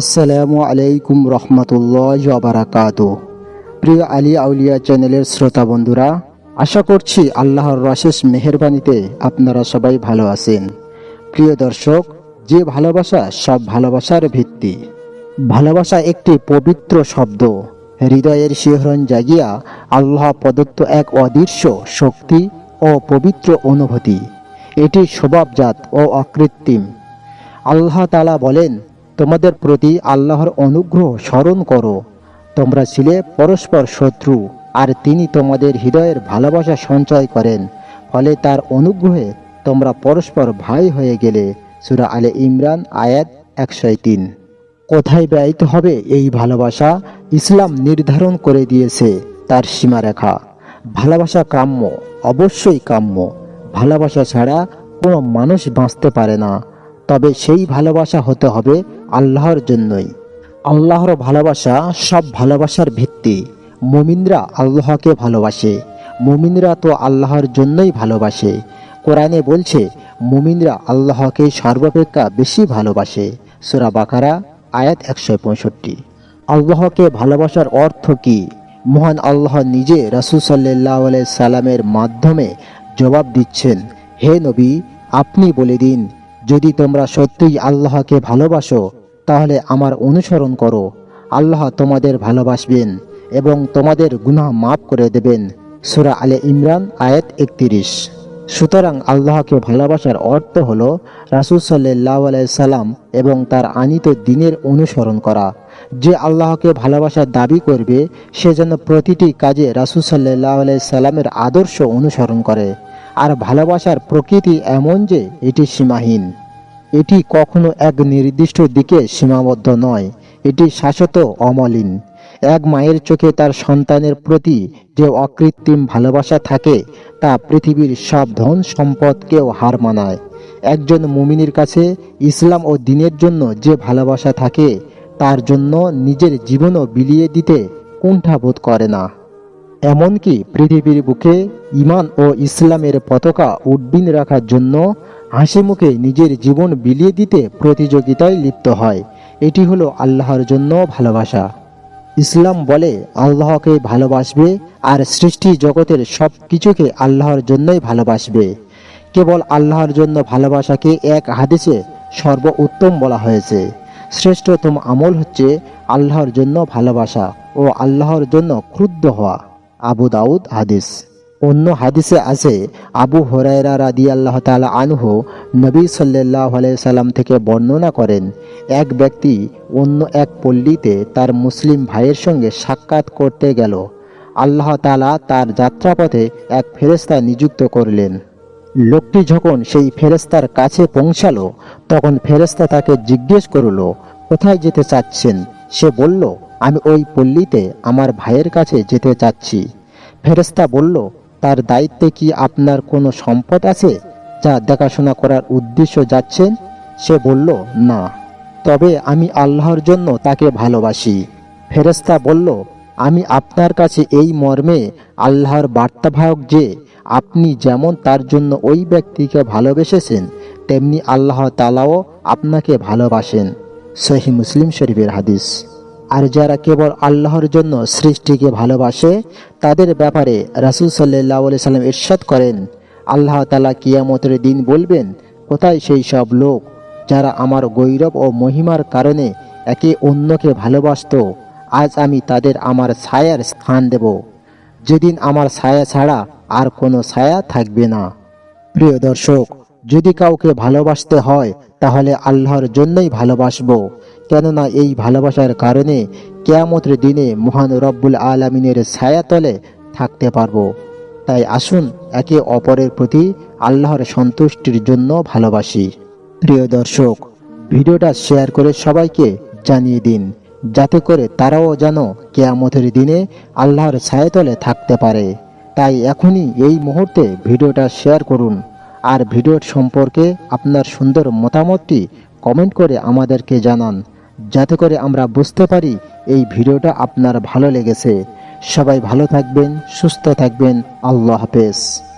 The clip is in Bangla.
আসসালামু আলাইকুম রহমতুল্লাহ বারাকাত প্রিয় আলী আউলিয়া চ্যানেলের শ্রোতা বন্ধুরা, আশা করছি আল্লাহর রশেষ মেহরবানিতে আপনারা সবাই ভালো আছেন। প্রিয় দর্শক, যে ভালোবাসা সব ভালোবাসার ভিত্তি। ভালোবাসা একটি পবিত্র শব্দ। হৃদয়ের শিহরণ জাগিয়া আল্লাহ প্রদত্ত এক অদৃশ্য শক্তি ও পবিত্র অনুভূতি। এটি স্বভাবজাত ও অকৃত্রিম। আল্লাহ তালা বলেন তোমাদের প্রতি আল্লাহর অনুগ্রহ স্মরণ করো। তোমরা ছিলে পরস্পর শত্রু, আর তিনি তোমাদের হৃদয়ের ভালোবাসা সঞ্চয় করেন। ফলে তার অনুগ্রহে তোমরা পরস্পর ভাই হয়ে গেলে। সুরা আলে ইমরান, আয়াত একশো তিন। কোথায় ব্যয়িত হবে এই ভালোবাসা? ইসলাম নির্ধারণ করে দিয়েছে তার সীমারেখা। ভালোবাসা কাম্য, অবশ্যই কাম্য। ভালোবাসা ছাড়া কোনো মানুষ বাঁচতে পারে না। তবে সেই ভালোবাসা হতে হবে আল্লাহর জন্যই। আল্লাহর ভালোবাসা সব ভালোবাসার ভিত্তি। মুমিনরা আল্লাহকে ভালোবাসে, মুমিনরা তো আল্লাহর জন্যই ভালোবাসে। কোরআনে বলছে, মুমিনরা আল্লাহকে সর্বাপেক্ষা বেশি ভালোবাসে। সুরা বাকারা, আয়াত একশো পঁয়ষট্টি। আল্লাহকে ভালোবাসার অর্থ কি? মহান আল্লাহ নিজে রাসুল সাল্লাহ সাল্লামের মাধ্যমে জবাব দিচ্ছেন, হে নবী, আপনি বলে দিন যদি তোমরা সত্যিই আল্লাহকে ভালোবাসো, তাহলে আমার অনুসরণ করো। আল্লাহ তোমাদের ভালোবাসবেন এবং তোমাদের গুনাহ মাফ করে দেবেন। সুরা আলে ইমরান, আয়াত একত্রিশ। সুতরাং আল্লাহকে ভালোবাসার অর্থ হল রাসুল সাল্লাহ সাল্লাম এবং তার আনিত দিনের অনুসরণ করা। যে আল্লাহকে ভালোবাসার দাবি করবে, সে যেন প্রতিটি কাজে রাসুল সাল্লাহ সাল্লামের আদর্শ অনুসরণ করে। আর ভালোবাসার প্রকৃতি এমন যে এটি সীমাহীন। এটি কখনো এক নির্দিষ্ট দিকে সীমাবদ্ধ নয়, এটি শাশ্বত অমলিন। এক মায়ের চোখে তার সন্তানের প্রতি যে অকৃত্রিম ভালোবাসা থাকে, তা পৃথিবীর সব ধন সম্পদকেও হার মানায়। একজন মুমিনের কাছে ইসলাম ও দিনের জন্য যে ভালোবাসা থাকে, তার জন্য নিজের জীবনও বিলিয়ে দিতে কুণ্ঠাবোধ করে না। এমনকি পৃথিবীর বুকে ইমান ও ইসলামের পতাকা উড্ডীন রাখার জন্য হাসি মুখে নিজের জীবন বিলিয়ে দিতে প্রতিযোগিতায় লিপ্ত হয়। এটি হলো আল্লাহর জন্য ভালোবাসা। ইসলাম বলে, আল্লাহকে ভালোবাসবে আর সৃষ্টি জগতের সব কিছুকে আল্লাহর জন্যই ভালোবাসবে। কেবল আল্লাহর জন্য ভালোবাসাকে এক হাদিসে সর্ব উত্তম বলা হয়েছে। শ্রেষ্ঠতম আমল হচ্ছে আল্লাহর জন্য ভালোবাসা ও আল্লাহর জন্য ক্রুদ্ধ হওয়া। আবু দাউদ হাদিস। অন্য হাদিসে আছে, আবু হরাইরা রাদি আল্লাহ তালা আনহু নবী সাল্লাহ সাল্লাম থেকে বর্ণনা করেন, এক ব্যক্তি অন্য এক পল্লীতে তার মুসলিম ভাইয়ের সঙ্গে সাক্ষাৎ করতে গেল। আল্লাহ তালা তার যাত্রাপথে এক ফেরেস্তা নিযুক্ত করলেন। লোকটি যখন সেই ফেরেস্তার কাছে পৌঁছালো, তখন ফেরেস্তা তাকে জিজ্ঞেস করল, কোথায় যেতে চাচ্ছেন? সে বলল আমি ওই পল্লীতে আমার ভাইয়ের কাছে যেতে চাচ্ছি। ফেরেস্তা বলল, তার দায়িত্বে কি আপনার কোনো সম্পদ আছে যা দেখাশোনা করার উদ্দেশ্য যাচ্ছেন সে বলল, না। তবে আমি আল্লাহর জন্য তাকে ভালোবাসি। ফেরেস্তা বলল, আমি আপনার কাছে এই মর্মে আল্লাহর বার্তাবাহক যে আপনি যেমন তার জন্য ওই ব্যক্তিকে ভালোবেসেছেন, তেমনি আল্লাহ তালাও আপনাকে ভালোবাসেন। সহি মুসলিম শরীফের হাদিস। আর যারা কেবল আল্লাহর জন্য সৃষ্টিকে ভালোবাসে, তাদের ব্যাপারে রাসুল সাল্লাহ সাল্লাম ইরশাদ করেন, আল্লাহ তালা কিয়ামতের দিন বলবেন, কোথায় সেই সব লোক যারা আমার গৌরব ও মহিমার কারণে একে অন্যকে ভালোবাসত, আজ আমি তাদের আমার ছায়ার স্থান দেব। যেদিন আমার ছায়া ছাড়া আর কোনো ছায়া থাকবে না। প্রিয় দর্শক, যদি কাউকে ভালোবাসতে হয়, তাহলে আল্লাহর জন্যই ভালোবাসবো। কেননা এই ভালোবাসার কারণে কেয়ামতের দিনে মহান রব্বুল আলমিনের ছায়াতলে থাকতে পারব। তাই আসুন একে অপরের প্রতি আল্লাহর সন্তুষ্টির জন্য ভালোবাসি। প্রিয় দর্শক, ভিডিওটা শেয়ার করে সবাইকে জানিয়ে দিন, যাতে করে তারাও যেন কেয়ামতের দিনে আল্লাহর ছায়াতলে থাকতে পারে। তাই এখনই এই মুহূর্তে ভিডিওটা শেয়ার করুন। আর ভিডিওর সম্পর্কে আপনার সুন্দর মতামতটি কমেন্ট করে আমাদেরকে জানান। যাতে করে আমরা বুঝতে পারি এই ভিডিওটা আপনার ভালো লেগেছে। সবাই ভালো থাকবেন, সুস্থ থাকবেন। আল্লাহ হাফেজ।